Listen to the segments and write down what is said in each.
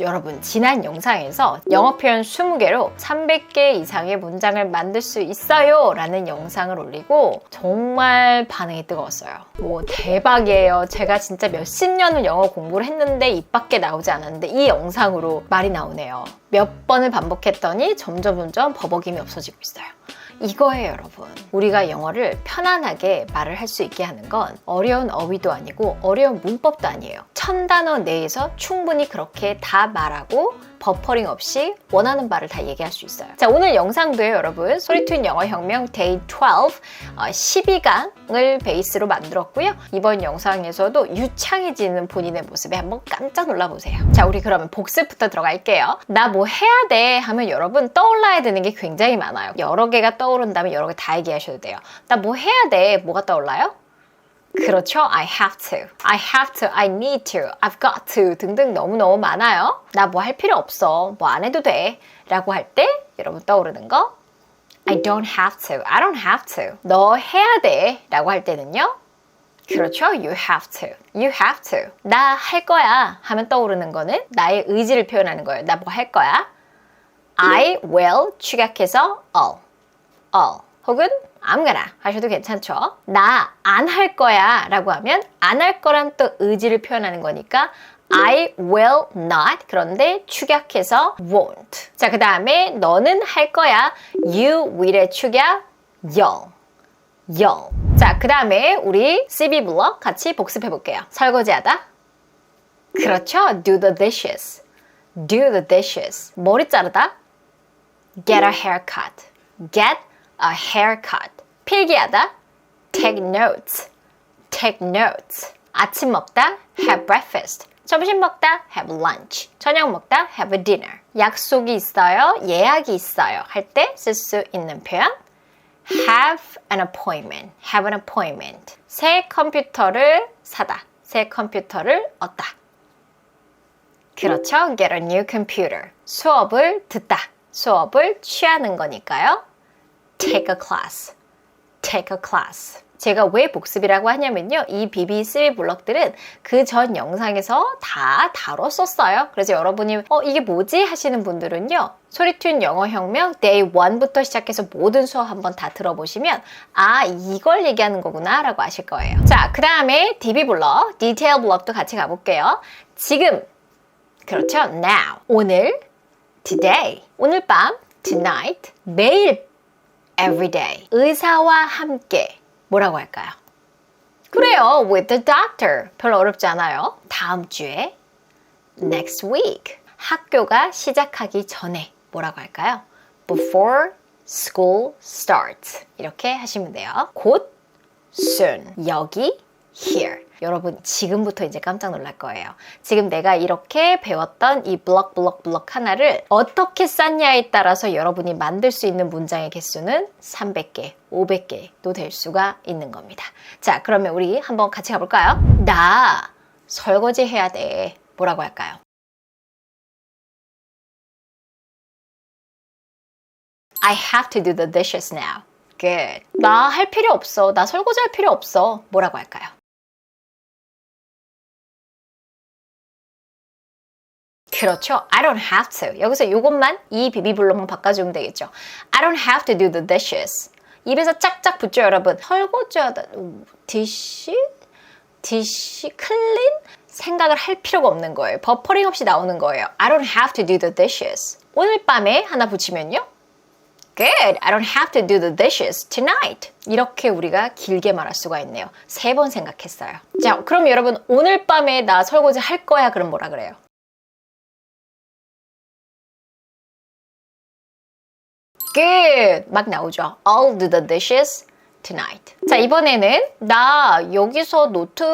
여러분 지난 영상에서 영어 표현 20개로 300개 이상의 문장을 만들 수 있어요 라는 영상을 올리고 정말 반응이 뜨거웠어요. 뭐 대박이에요. 제가 진짜 몇십 년을 영어 공부를 했는데 입 밖에 나오지 않았는데 이 영상으로 말이 나오네요. 몇 번을 반복했더니 점점 점점 버벅임이 없어지고 있어요 이거예요, 여러분. 우리가 영어를 편안하게 말을 할 수 있게 하는 건 어려운 어휘도 아니고 어려운 문법도 아니에요. 천 단어 내에서 충분히 그렇게 다 말하고 버퍼링 없이 원하는 말을 다 얘기할 수 있어요. 자, 오늘 영상도요, 여러분. 소리툰 영어 혁명 데이 12, 어, 12강을 베이스로 만들었고요. 이번 영상에서도 유창해지는 본인의 모습에 한번 깜짝 놀라보세요. 자, 우리 그러면 복습부터 들어갈게요. 나 뭐 해야 돼 하면 여러분 떠올라야 되는 게 굉장히 많아요. 여러 개가 떠 오른다면 여러 개 다 얘기하셔도 돼요. 나 뭐 해야 돼? 뭐가 떠올라요? 그렇죠. I have to. I have to. I need to. I've got to. 등등 너무너무 많아요. 나 뭐 할 필요 없어. 뭐 안 해도 돼. 라고 할 때 여러분 떠오르는 거 I don't have to. I don't have to. 너 해야 돼. 라고 할 때는요. 그렇죠. You have to. You have to. 나 할 거야 하면 떠오르는 거는 나의 의지를 표현하는 거예요. 나 뭐 할 거야? I will 축약해서 all. All. 혹은 아무거나 하셔도 괜찮죠. 나 안 할 거야 라고 하면 안 할 거란 또 의지를 표현하는 거니까 I will not 그런데 축약해서 won't. 자, 그 다음에 너는 할 거야. You will의 축약 you'll. you'll. 자, 그 다음에 우리 CB 블럭 같이 복습해 볼게요. 설거지하다. 그렇죠. Do the dishes. Do the dishes. 머리 자르다. Get a haircut. Get a haircut. 필기하다. Take notes. Take notes. 아침 먹다. Have breakfast. 점심 먹다. Have lunch. 저녁 먹다. Have a dinner. 약속이 있어요. 예약이 있어요. 할 때 쓸 수 있는 표현. Have an appointment. Have an appointment. 새 컴퓨터를 사다. 새 컴퓨터를 얻다. 그렇죠. Get a new computer. 수업을 듣다. 수업을 취하는 거니까요. Take a class. Take a class. 제가 왜 복습이라고 하냐면요. 이 BB3 블럭들은 그 전 영상에서 다 다뤘었어요. 그래서 여러분이 어 이게 뭐지 하시는 분들은요. 소리툰 영어혁명 데이 1부터 시작해서 모든 수업 한번 다 들어보시면 아 이걸 얘기하는 거구나 라고 아실 거예요. 자, 그 다음에 DB 블럭, 디테일 블럭도 같이 가볼게요. 지금 그렇죠. Now. 오늘 today. 오늘 밤 tonight. 매일 every day. 의사와 함께 뭐라고 할까요? 그래요. with the doctor. 별로 어렵지 않아요. 다음 주에 next week. 학교가 시작하기 전에 뭐라고 할까요? before school starts. 이렇게 하시면 돼요. 곧 soon. 여기 here. 여러분 지금부터 이제 깜짝 놀랄 거예요. 지금 내가 이렇게 배웠던 이 블럭 블럭 블럭 하나를 어떻게 쌌냐에 따라서 여러분이 만들 수 있는 문장의 개수는 300개, 500개도 될 수가 있는 겁니다. 자, 그러면 우리 한번 같이 가볼까요? 나 설거지 해야 돼. 뭐라고 할까요? I have to do the dishes now. Good. 나 할 필요 없어. 나 설거지 할 필요 없어. 뭐라고 할까요? 그렇죠. I don't have to. 여기서 이것만 이 비비블록만 바꿔주면 되겠죠. I don't have to do the dishes. 입에서 짝짝 붙죠, 여러분. 설거지하다. 디시? 디시? 클린? 생각을 할 필요가 없는 거예요. 버퍼링 없이 나오는 거예요. I don't have to do the dishes. 오늘 밤에 하나 붙이면요. Good. I don't have to do the dishes tonight. 이렇게 우리가 길게 말할 수가 있네요. 세 번 생각했어요. 자, 그럼 여러분 오늘 밤에 나 설거지 할 거야. 그럼 뭐라 그래요? Good. 막 나오죠. I'll do the dishes tonight. 자, 이번에는 나 여기서 노트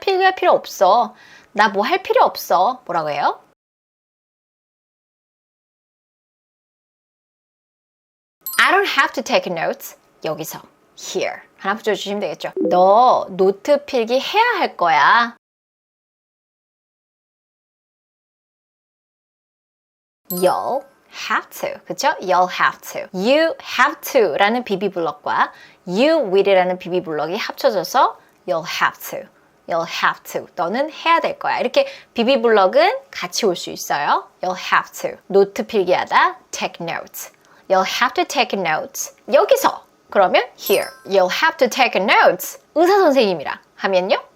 필기할 필요 없어. 나 뭐 할 필요 없어. 뭐라고 해요? I don't have to take notes. 여기서 here. 하나 붙여주시면 되겠죠. 너 노트 필기 해야 할 거야. You'll have to. 그쵸? You'll have to. You have to 라는 비비 블럭과 you will이라는 비비 블럭이 합쳐져서 you'll have to. You'll have to. 너는 해야 될 거야. 이렇게 비비블럭은 같이 올 수 있어요. You'll have to. 노트 필기하다. Take notes. You'll have to take notes. 여기서 그러면 here. You'll have to take notes. 의사 선생님이랑 하면요.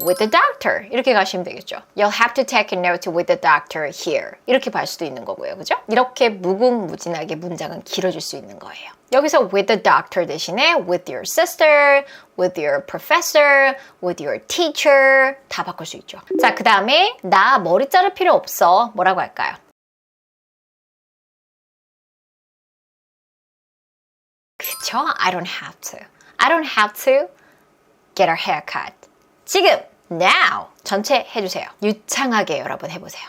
With the doctor 이렇게 가시면 되겠죠. You'll have to take a note with the doctor here 이렇게 볼 수도 있는 거고요. 그죠? 이렇게 무궁무진하게 문장은 길어질 수 있는 거예요. 여기서 with the doctor 대신에 with your sister, with your professor, with your teacher 다 바꿀 수 있죠. 자, 그 다음에 나 머리 자를 필요 없어 뭐라고 할까요? 그쵸? I don't have to. I don't have to get a haircut. 지금 now 전체 해주세요. 유창하게 여러분 해보세요.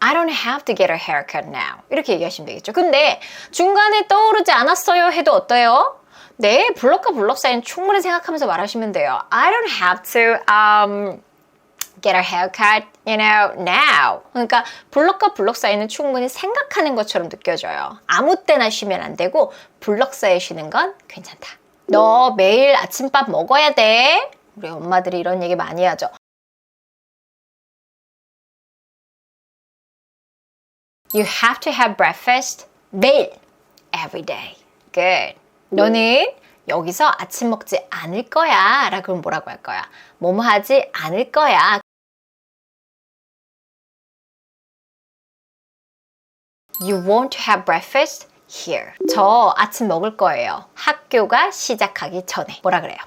I don't have to get a haircut now. 이렇게 얘기하시면 되겠죠. 근데 중간에 떠오르지 않았어요 해도 어때요? 네, 블럭과 블럭 사이는 충분히 생각하면서 말하시면 돼요. I don't have to um, get a haircut, you know, now. 그러니까 블럭과 블럭 사이는 충분히 생각하는 것처럼 느껴져요. 아무 때나 쉬면 안 되고 블럭 사이에 쉬는 건 괜찮다. 너 매일 아침밥 먹어야 돼. 우리 엄마들이 이런 얘기 많이 하죠. You have to have breakfast 매일, every day. Good. 너는 여기서 아침 먹지 않을 거야. 라 그럼 뭐라고 할 거야? 뭐뭐 하지 않을 거야. You won't have breakfast here. 저 아침 먹을 거예요. 학교가 시작하기 전에. 뭐라 그래요?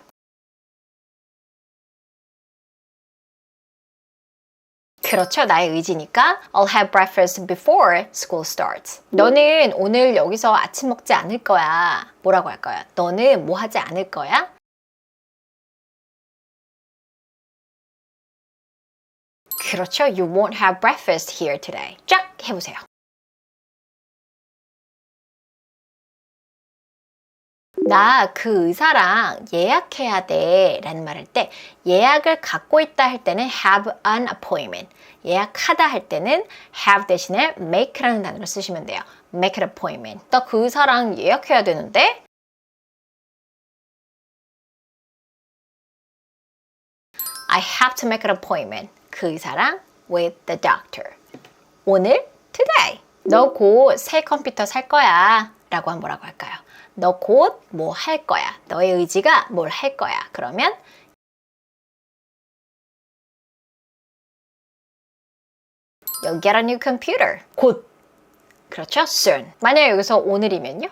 그렇죠. 나의 의지니까 I'll have breakfast before school starts. 너는 오늘 여기서 아침 먹지 않을 거야. 뭐라고 할 거야? 너는 뭐 하지 않을 거야? 그렇죠. You won't have breakfast here today. 쫙 해보세요. 나 그 의사랑 예약해야 돼 라는 말 할 때 예약을 갖고 있다 할 때는 have an appointment 예약하다 할 때는 have 대신에 make라는 단어를 쓰시면 돼요 make an appointment 나 그 의사랑 예약해야 되는데 I have to make an appointment 그 의사랑 with the doctor 오늘 today 너 곧 새 컴퓨터 살 거야 라고 하면 뭐라고 할까요? 너 곧 뭐 할 거야. 너의 의지가 뭘 할 거야. 그러면 You'll get a new computer. 곧. 그렇죠? soon. 만약 여기서 오늘이면요?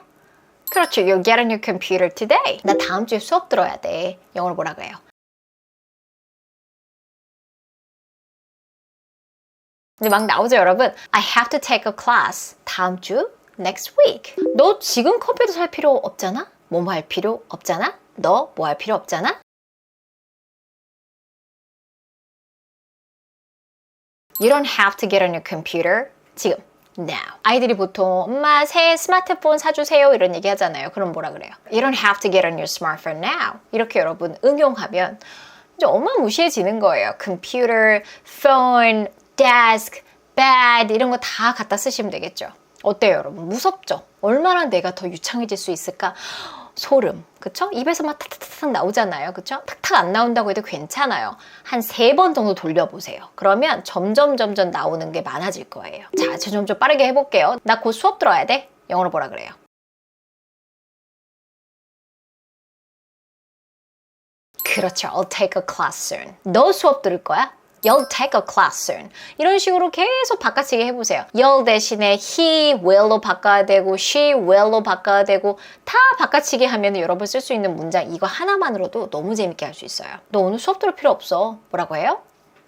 그렇죠. You'll get a new computer today. 나 다음 주에 수업 들어야 돼. 영어로 뭐라 그래요? 근데 막 나오죠, 여러분. I have to take a class. 다음 주 next week. 너 지금 컴퓨터 살 필요 없잖아? 뭐뭐 할 필요 없잖아? 너 뭐 할 필요 없잖아? You don't have to get a new computer. 지금. Now. 아이들이 보통 엄마 새 스마트폰 사주세요 이런 얘기 하잖아요. 그럼 뭐라 그래요? You don't have to get a new smartphone now. 이렇게 여러분 응용하면 이제 어마무시해지는 거예요. computer, phone, desk, bed 이런 거 다 갖다 쓰시면 되겠죠. 어때요, 여러분? 무섭죠? 얼마나 내가 더 유창해질 수 있을까? 소름. 그쵸? 입에서 막 탁탁탁 나오잖아요. 그쵸? 탁탁 안 나온다고 해도 괜찮아요. 한 세 번 정도 돌려보세요. 그러면 점점 점점 나오는 게 많아질 거예요. 자, 저좀 빠르게 해볼게요. 나 곧 수업 들어야 돼. 영어로 뭐라 그래요? 그렇죠. I'll take a class soon. 너 수업 들을 거야? You'll take a class soon. 이런 식으로 계속 바꿔치기 해보세요. You'll 대신에 he will로 바꿔야 되고 she will로 바꿔야 되고 다 바꿔치기 하면 여러분 쓸 수 있는 문장 이거 하나만으로도 너무 재밌게 할 수 있어요. 너 오늘 수업 들을 필요 없어. 뭐라고 해요?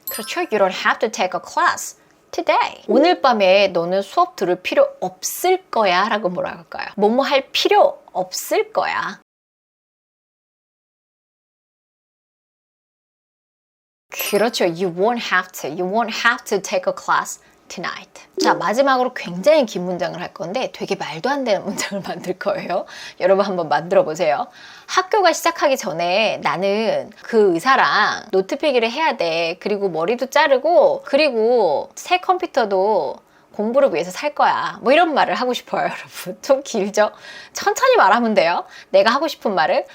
그렇죠. You don't have to take a class. today. 오늘 밤에 너는 수업 들을 필요 없을 거야 라고 뭐라 할까요? 뭐뭐 할 필요 없을 거야. 그렇죠. You won't have to. You won't have to take a class tonight. 자, 마지막으로 굉장히 긴 문장을 할 건데 되게 말도 안 되는 문장을 만들 거예요. 여러분 한번 만들어 보세요. 학교가 시작하기 전에 나는 그 의사랑 노트 필기를 해야 돼. 그리고 머리도 자르고 그리고 새 컴퓨터도 공부를 위해서 살 거야. 뭐 이런 말을 하고 싶어요, 여러분. 좀 길죠? 천천히 말하면 돼요. 내가 하고 싶은 말을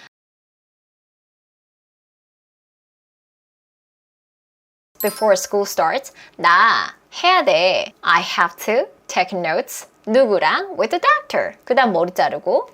before school starts 나 해야 돼. I have to take notes. 누구랑? with the doctor. 그 다음 머리 자르고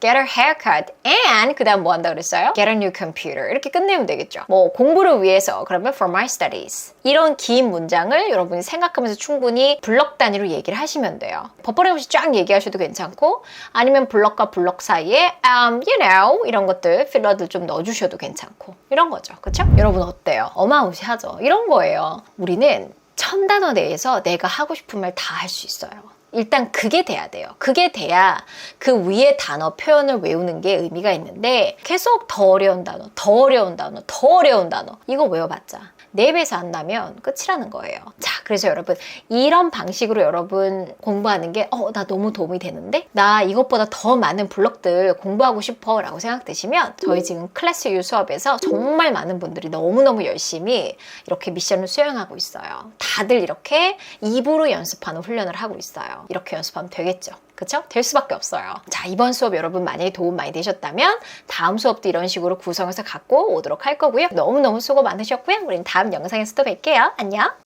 get a haircut and 그 다음 뭐 한다 그랬어요? get a new computer. 이렇게 끝내면 되겠죠. 뭐 공부를 위해서 그러면 for my studies. 이런 긴 문장을 여러분이 생각하면서 충분히 블럭 단위로 얘기를 하시면 돼요. 버퍼링 없이 쫙 얘기하셔도 괜찮고 아니면 블럭과 블럭 사이에 um, you know 이런 것들 필러들 좀 넣어주셔도 괜찮고 이런 거죠. 그쵸? 여러분 어때요? 어마무시하죠? 이런 거예요. 우리는 천 단어 내에서 내가 하고 싶은 말 다 할 수 있어요 일단 그게 돼야 돼요. 그게 돼야 그 위에 단어 표현을 외우는 게 의미가 있는데 계속 더 어려운 단어, 더 어려운 단어, 더 어려운 단어 이거 외워봤자 네 배에서 한다면 끝이라는 거예요. 자, 그래서 여러분 이런 방식으로 여러분 공부하는 게 어, 나 너무 도움이 되는데 나 이것보다 더 많은 블록들 공부하고 싶어 라고 생각되시면 저희 지금 클래스 유 수업에서 정말 많은 분들이 너무너무 열심히 이렇게 미션을 수행하고 있어요. 다들 이렇게 입으로 연습하는 훈련을 하고 있어요. 이렇게 연습하면 되겠죠. 그쵸? 될 수밖에 없어요. 자, 이번 수업 여러분 만약에 도움 많이 되셨다면 다음 수업도 이런 식으로 구성해서 갖고 오도록 할 거고요. 너무너무 수고 많으셨고요. 우린 다음 영상에서 또 뵐게요. 안녕!